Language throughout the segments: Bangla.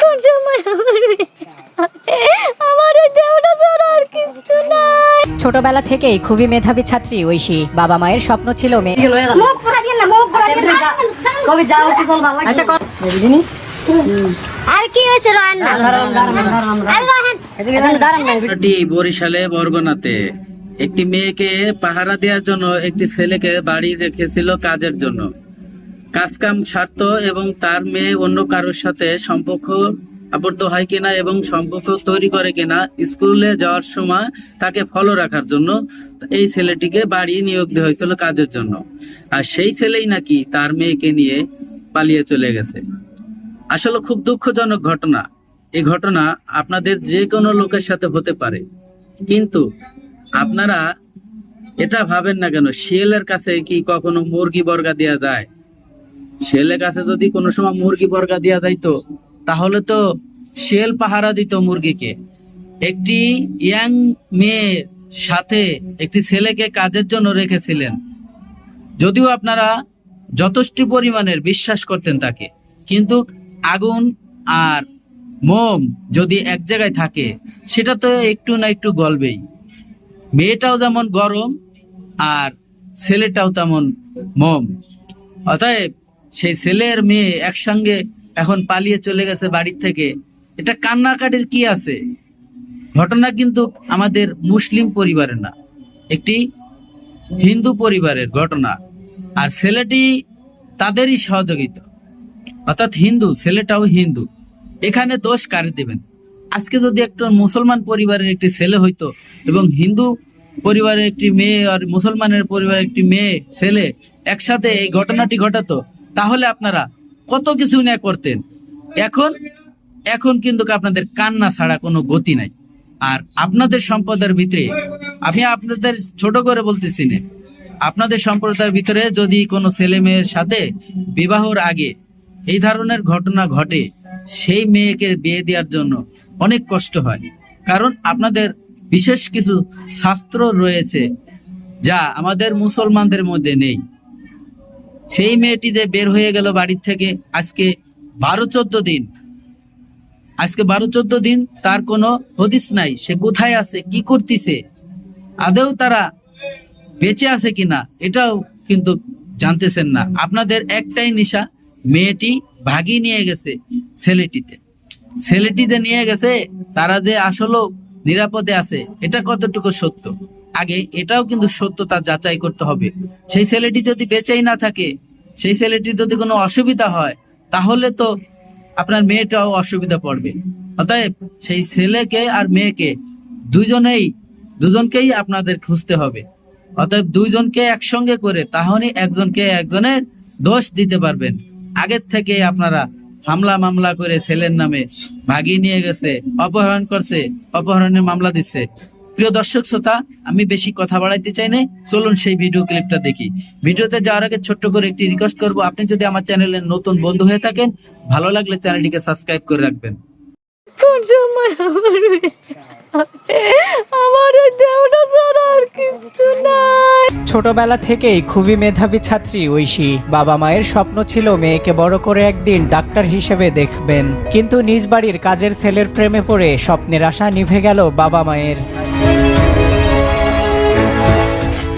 কোন সময় আমার ছাড়া আর কিছু নাই ছোটবেলা থেকেই খুবই মেধাবী ছাত্রী ঐশী। বাবা মায়ের স্বপ্ন ছিল মেয়ে। মুখ দিয়ে না মুখ করা দিয়ে না। কবি যাও কি বল ভালো আচ্ছা, বুঝিনি আর কি হয়েছে রয়েন না আর রহেন। এখানে দাঁড়ান। না ঘটনাটি বরিশালে বরগনাতে। একটি মেয়েকে পাহারা দেওয়ার জন্য একটি ছেলেকে বাড়ি রেখেছিল কাজের জন্য। কাজকাম স্বার্থ এবং তার মেয়ে অন্য কারোর সাথে সম্পর্ক আবদ্ধ হয় কিনা এবং সম্পর্ক তৈরি করে কিনা স্কুলে যাওয়ার সময় তাকে ফলো রাখার জন্য এই ছেলেটিকে বাড়ি নিয়োগ দেওয়া হয়েছিল কাজের জন্য। আর সেই ছেলেই নাকি তার মেয়েকে নিয়ে পালিয়ে চলে গেছে। আসলে খুব দুঃখজনক ঘটনা। এই ঘটনা আপনাদের যে কোনো লোকের সাথে হতে পারে। কিন্তু আপনারা এটা ভাবেন না কেন, শিয়ালের কাছে কি কখনো মুরগি বর্গা দেওয়া যায়? শিয়ালের কাছে যদি কোনো সময় মুরগি বর্গা দেওয়া যাইতো, তাহলে তো শেল পাহারা দিত মুরগিকে। একটি ইয়াং মেয়ের সাথে একটি ছেলেকে কাজের জন্য রেখেছিলেন। যদিও আপনারা যথেষ্ট পরিমাণের বিশ্বাস করতেন তাকে, কিন্তু আগুন আর মোম যদি এক জায়গায় থাকে, সেটা তো একটু না একটু গলবেই। মেয়েটাও যেমন গরম আর ছেলেটাও তেমন মোম। অতএব সেই ছেলের মেয়ে একসঙ্গে এখন পালিয়ে চলে গেছে বাড়ির থেকে। এটা কান্নাকাটির কি আছে? ঘটনা কিন্তু আমাদের মুসলিম পরিবারের না, একটি হিন্দু পরিবারের ঘটনা। আর ছেলেটি তাদেরই সহযোগিতা। অর্থাৎ হিন্দু, ছেলেটাও হিন্দু। এখানে দোষ কারে দেবেন? আজকে যদি একটা মুসলমান পরিবারের একটি ছেলে হইতো এবং হিন্দু পরিবারের একটি মেয়ে আর মুসলমানের পরিবারের একটি মেয়ে, ছেলে একসাথে এই ঘটনাটি ঘটাতো তাহলে আপনারা কত কিছু নিয়ে করতেন। এখন এখন কিন্তু আপনাদের কান্না ছাড়া কোনো গতি নাই। আর আপনাদের সম্পদের ভিতরে, আমি আপনাদের ছোট করে বলতেছি না, আপনাদের সম্প্রদায়ের ভিতরে যদি কোনো ছেলে মেয়ের সাথে বিবাহর আগে এই ধরনের ঘটনা ঘটে, সেই মেয়েকে বিয়ে দেওয়ার জন্য অনেক কষ্ট হয়। কারণ আপনাদের বিশেষ কিছু শাস্ত্র রয়েছে যা আমাদের মুসলমানদের মধ্যে নেই। সেই মেয়েটি যে বের হয়ে গেল বাড়ির থেকে, আজকে বারো চোদ্দ দিন। আজকে বারো চোদ্দ দিন তার কোনো হদিস নাই, সে কোথায় আছে, কি করতেছে আদেও তারা বেঁচে আছে কিনা, এটাও কিন্তু জানতেছেন না। আপনাদের একটাই নিশা, মেয়েটি ভাগি নিয়ে গেছে ছেলেটিতে। ছেলেটিতে নিয়ে গেছে, তারা যে আসলেও নিরাপদে আছে, এটা কতটুকু সত্য? আগে এটাও কিন্তু সত্য সত্যতা যাচাই করতে হবে। সেই ছেলেটি যদি বেঁচেই না থাকে, সেই ছেলেটির যদি কোনো অসুবিধা হয়, তাহলে তো আপনার মেয়েটাও অসুবিধা পড়বে। অতএব সেই ছেলেকে আর মেয়েকে দুজনেই, দুজনকেই আপনাদের খুঁজতে হবে। অতএব দুইজনকে একসঙ্গে করে তাহলে একজনকে একজনের দোষ দিতে পারবেন। আগের থেকে আপনারা হামলা মামলা করে ছেলের নামে ভাগিয়ে নিয়ে গেছে, অপহরণ করছে, অপহরণের মামলা দিচ্ছে। প্রিয় দর্শক শ্রোতা, আমি বেশি কথা বাড়াইতে চাই না। চলুন সেই ভিডিও ক্লিপটা দেখি। ভিডিওতে যাওয়ার আগে ছোট্ট করে একটি রিকোয়েস্ট করব, আপনি যদি আমার চ্যানেলে নতুন বন্ধু হয়ে থাকেন, ভালো লাগলে চ্যানেলটিকে সাবস্ক্রাইব করে রাখবেন। ছোটবেলা থেকেই খুবই মেধাবী ছাত্রী ঐশী। বাবা মায়ের স্বপ্ন ছিল মেয়েকে বড় করে একদিন ডাক্তার হিসেবে দেখবেন। কিন্তু নিজ বাড়ির কাজের ছেলের প্রেমে পড়ে স্বপ্নের আশা নিভে গেল বাবা মায়ের।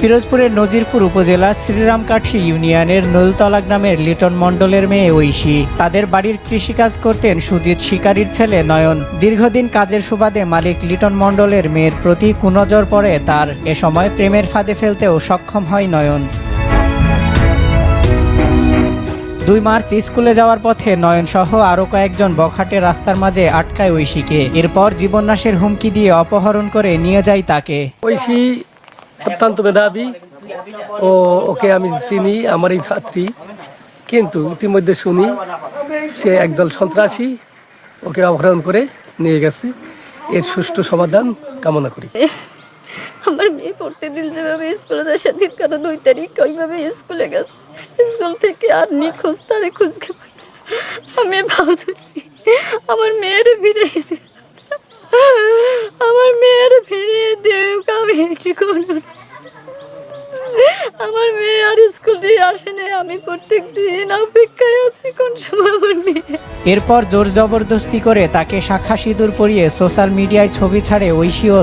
পিরোজপুরের নজিরপুর উপজেলার শ্রীরামকাঠি ইউনিয়নের নলতলা গ্রামের লিটন মণ্ডলের মেয়ে ঐশী। তাদের বাড়ির কৃষিকাজ করতেন সুজিত শিকারীর ছেলে নয়ন। দীর্ঘদিন কাজের সুবাদে মালিক লিটন মণ্ডলের মেয়ের প্রতি কুনজর পড়ে তার। এ সময় প্রেমের ফাঁদে ফেলতেও সক্ষম হয় নয়ন। দুই মার্চ স্কুলে যাওয়ার পথে নয়ন সহ আরও কয়েকজন বখাটে রাস্তার মাঝে আটকায় ঐশীকে। এরপর জীবননাশের হুমকি দিয়ে অপহরণ করে নিয়ে যায় তাকে। ঐশী অত্যন্ত মেধাবী ও ওকে আমি চিনি আমার এই ছাত্রী। কিন্তু ইতিমধ্যে শুনি সে একদল সন্ত্রাসী ওকে অপহরণ করে নিয়ে গেছে। এর সুষ্ঠু সমাধান কামনা করি। আমার মেয়ে পড়তে দিন যেভাবে স্কুলে যায়, সেদিন কেন দুই তারিখ ওইভাবে স্কুলে গেছে? স্কুল থেকে আর নিখোঁজ, তারে খুঁজকে পাই না। আমি আমার মেয়ের ফিরিয়ে দে আমার মেয়ের ফিরিয়ে দেব এটি করব আমার মেয়ে আর স্কুল দিয়ে আসেনি আমি প্রত্যেক দিন অপেক্ষায় আছি কোন সময় আমার মেয়ে। এরপর জোর জবরদস্তি করে তাকে শাখা সিঁদুর পরিয়ে সোশ্যাল মিডিয়ায় ছবি ছাড়ে ঐশী ও